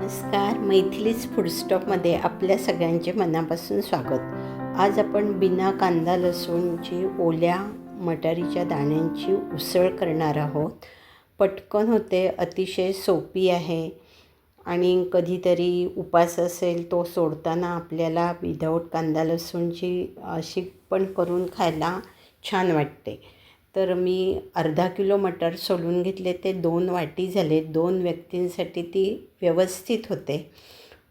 नमस्कार मैथिलीच फूडस्टॉपमध्ये आपल्या सगळ्यांचे मनापासून स्वागत. आज आपण बिना कांदा लसूणची ओल्या मटारीच्या दाण्यांची उसळ करणार आहोत. पटकन होते अतिशय सोपी आहे आणि कधीतरी उपास असेल तो सोडताना आपल्याला विदाऊट कांदा लसूणची अशी पण करून खायला छान वाटते. तर मी अर्धा किलो मटर सोलून घेतले. ते दोन वाटी झाले. दोन व्यक्तींसाठी ती व्यवस्थित होते.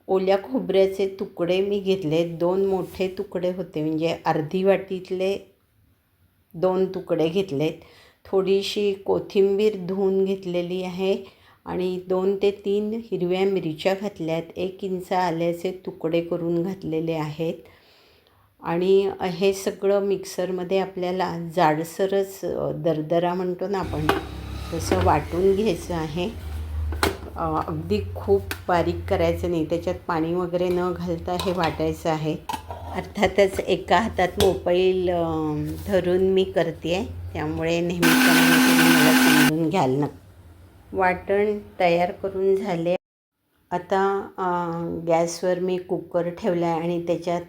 ओल्या खोबऱ्याचे तुकडे मी घेतले. दोन मोठे तुकडे होते. म्हणजे अर्धी वाटीतले दोन तुकडे घेतलेत. थोडीशी कोथिंबीर धुवून घेतलेली आहे आणि दोन ते तीन हिरव्या मिरच्या घातल्यात. एक इंच आल्याचे तुकडे करून घातलेले आहेत. आणि हे सगळं मिक्सरमध्ये आपल्याला जाडसरच दरदरा म्हणतो ना आपण तसं वाटून घ्यायचं आहे. अगदी खूप बारीक करायचं नाही त्याच्यात पाणी वगैरे न घालता हे वाटायचं आहे. अर्थातच एका हातात मोबाईल धरून मी करते आहे त्यामुळे नेहमीप्रमाणे तुम्ही मला समजून घ्याल ना. वाटण तयार करून झाले. आता गॅसवर मी कुकर ठेवला आहे आणि त्याच्यात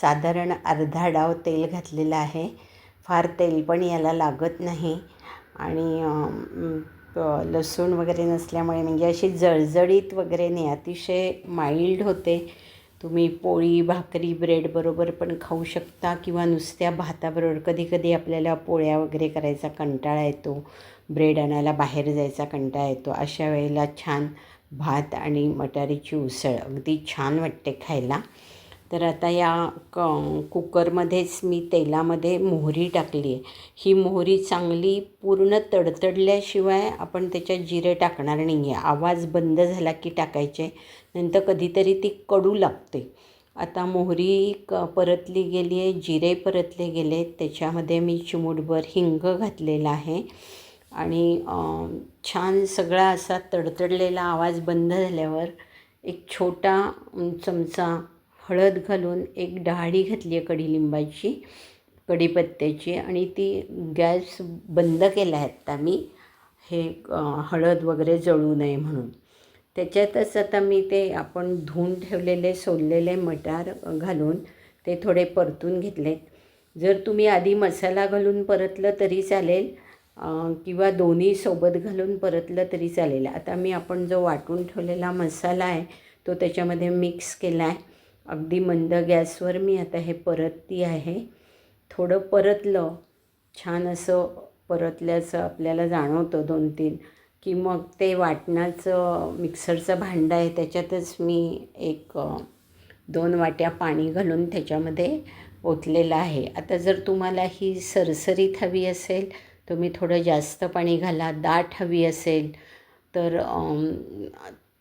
साधारण अर्धा डाव तेल घातलेलं आहे. फार तेल पण याला लागत नाही. आणि लसूण वगैरे नसल्यामुळे म्हणजे अशी जळजळीत वगैरे नाही. अतिशय माइल्ड होते. तुम्ही पोळी भाकरी ब्रेडबरोबर पण खाऊ शकता किंवा नुसत्या भाताबरोबर कधीकधी आपल्याला पोळ्या वगैरे करायचा कंटाळा येतो. ब्रेड आणायला बाहेर जायचा कंटाळा येतो. अशा वेळेला छान भात आणि मटारीची उसळ. अगदी छान वाटते खायला. तर आता या क कुकरमध्येच मी तेलामध्ये मोहरी टाकली आहे. ही मोहरी चांगली पूर्ण तडतडल्याशिवाय आपण त्याच्यात जिरे टाकणार नाही आहे. आवाज बंद झाला की टाकायचे नंतर कधीतरी ती कडू लागते. आता मोहरी क परतली गेली आहे जिरे परतले गेले त्याच्यामध्ये मी चिमूटभर हिंग घातलेला आहे. आणि छान सगळा असा तडतडलेला आवाज बंद झाल्यावर एक छोटा चमचा हळद घालून एक डहाळी घातली आहे कढीलिंबाची कढीपत्त्याची आणि ती गॅस बंद केला आहे आत्ता मी. हे हळद वगैरे जळू नये म्हणून. त्याच्यातच आता मी ते आपण धुवून ठेवलेले सोललेले मटार घालून ते थोडे परतून घेतलेत. जर तुम्ही आधी मसाला घालून परतलं तरी चालेल किंवा दोन्ही सोबत घालून परतलं तरी चालेल. आता मी आपण जो वाटून ठेवलेला मसाला आहे तो त्याच्यामध्ये मिक्स केला आहे. अगदी मंद गॅसवर मी आता हे परतती आहे. थोडं परतलं छान असं परतल्याचं आपल्याला जाणवतं दोन तीन की मग ते वाटणाचं मिक्सरचं भांडं आहे त्याच्यातच मी एक दोन वाट्या पाणी घालून त्याच्यामध्ये ओतलेलं आहे. आता जर तुम्हाला ही सरसरीत हवी असेल तुम्ही थोडं जास्त पाणी घाला दाट हवी असेल तर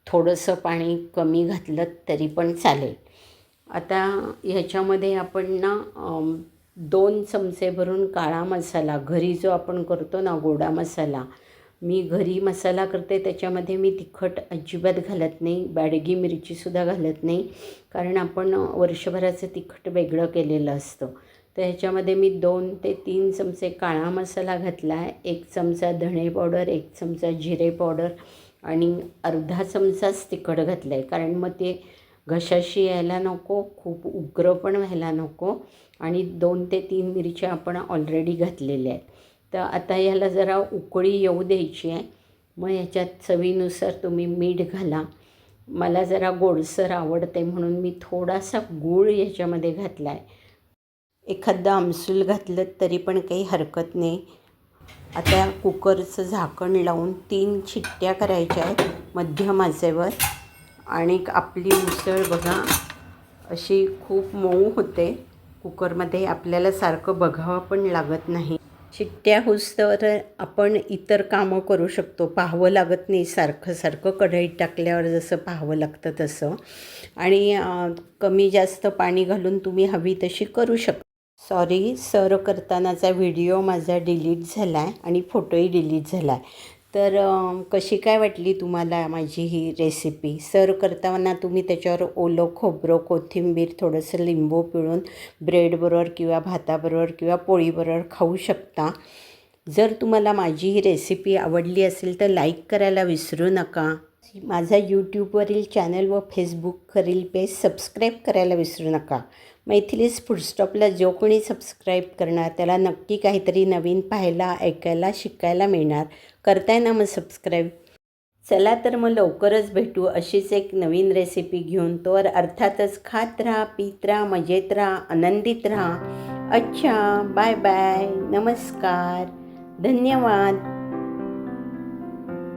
थोडंसं पाणी कमी घातलं तरी पण चालेल. आता ह्याच्यामध्ये आपण ना दोन चमचे भरून काळा मसाला घरी जो आपण करतो ना गोडा मसाला मी घरी मसाला करते त्याच्यामध्ये मी तिखट अजिबात घालत नाही बॅडगी मिरचीसुद्धा घालत नाही कारण आपण वर्षभराचं तिखट वेगळं केलेलं असतं. तर ह्याच्यामध्ये मी दोन ते तीन चमचे काळा मसाला घातला आहे एक चमचा धणे पावडर एक चमचा जिरे पावडर आणि अर्धा चमचाच तिखट घातलं आहे कारण मग ते घशाशी यायला नको खूप उग्र पण व्हायला नको आणि दोन ते तीन मिरच्या आपण ऑलरेडी घातलेल्या आहेत. तर आता ह्याला जरा उकळी येऊ द्यायची आहे. मग ह्याच्यात चवीनुसार तुम्ही मीठ घाला. मला जरा गोडसर आवडते म्हणून मी थोडासा गूळ याच्यामध्ये घातला आहे एखादं आमसूल घातलं तरी पण काही हरकत नाही. आता कुकरचं झाकण लावून तीन शिट्ट्या करायच्या आहेत मध्यम आचेवर. आणि आपली उसळ बघा अशी खूप मऊ होते. कुकरमध्ये आपल्याला सारखं बघावं पण लागत नाही. शिट्ट्या होस्तवर आपण इतर कामं करू शकतो. पाहावं लागत नाही सारखं सारखं कढईत टाकल्यावर जसं पाहावं लागतं तसं. आणि कमी जास्त पाणी घालून तुम्ही हवी तशी करू शकता. सॉरी सर्व करतानाचा व्हिडिओ माझा डिलीट झाला आहे आणि फोटोही डिलीट झाला आहे तर कशी काय वाटली तुम्हाला माझी ही रेसिपी सर्व करताना तुम्ही त्याच्यावर ओलं खोबरं कोथिंबीर थोडंसं लिंबू पिळून ब्रेडबरोबर किंवा भाताबरोबर किंवा पोळीबरोबर खाऊ शकता. जर तुम्हाला माझी ही रेसिपी आवडली असेल तर लाईक करायला विसरू नका. माझा यूट्यूबवरील चॅनल व फेसबुकवरील पेज सबस्क्राईब करायला विसरू नका. मैथिलीस फुडस्टॉपला जो कोणी सबस्क्राईब करणार त्याला नक्की काहीतरी नवीन पाहायला ऐकायला शिकायला मिळणार. करताय ना मग सबस्क्राईब? चला तर मग लवकरच भेटू अशीच एक नवीन रेसिपी घेऊन. तोवर अर्थातच खात राहा पीत राहा मजेत राहा आनंदित राहा. अच्छा बाय बाय नमस्कार. धन्यवाद.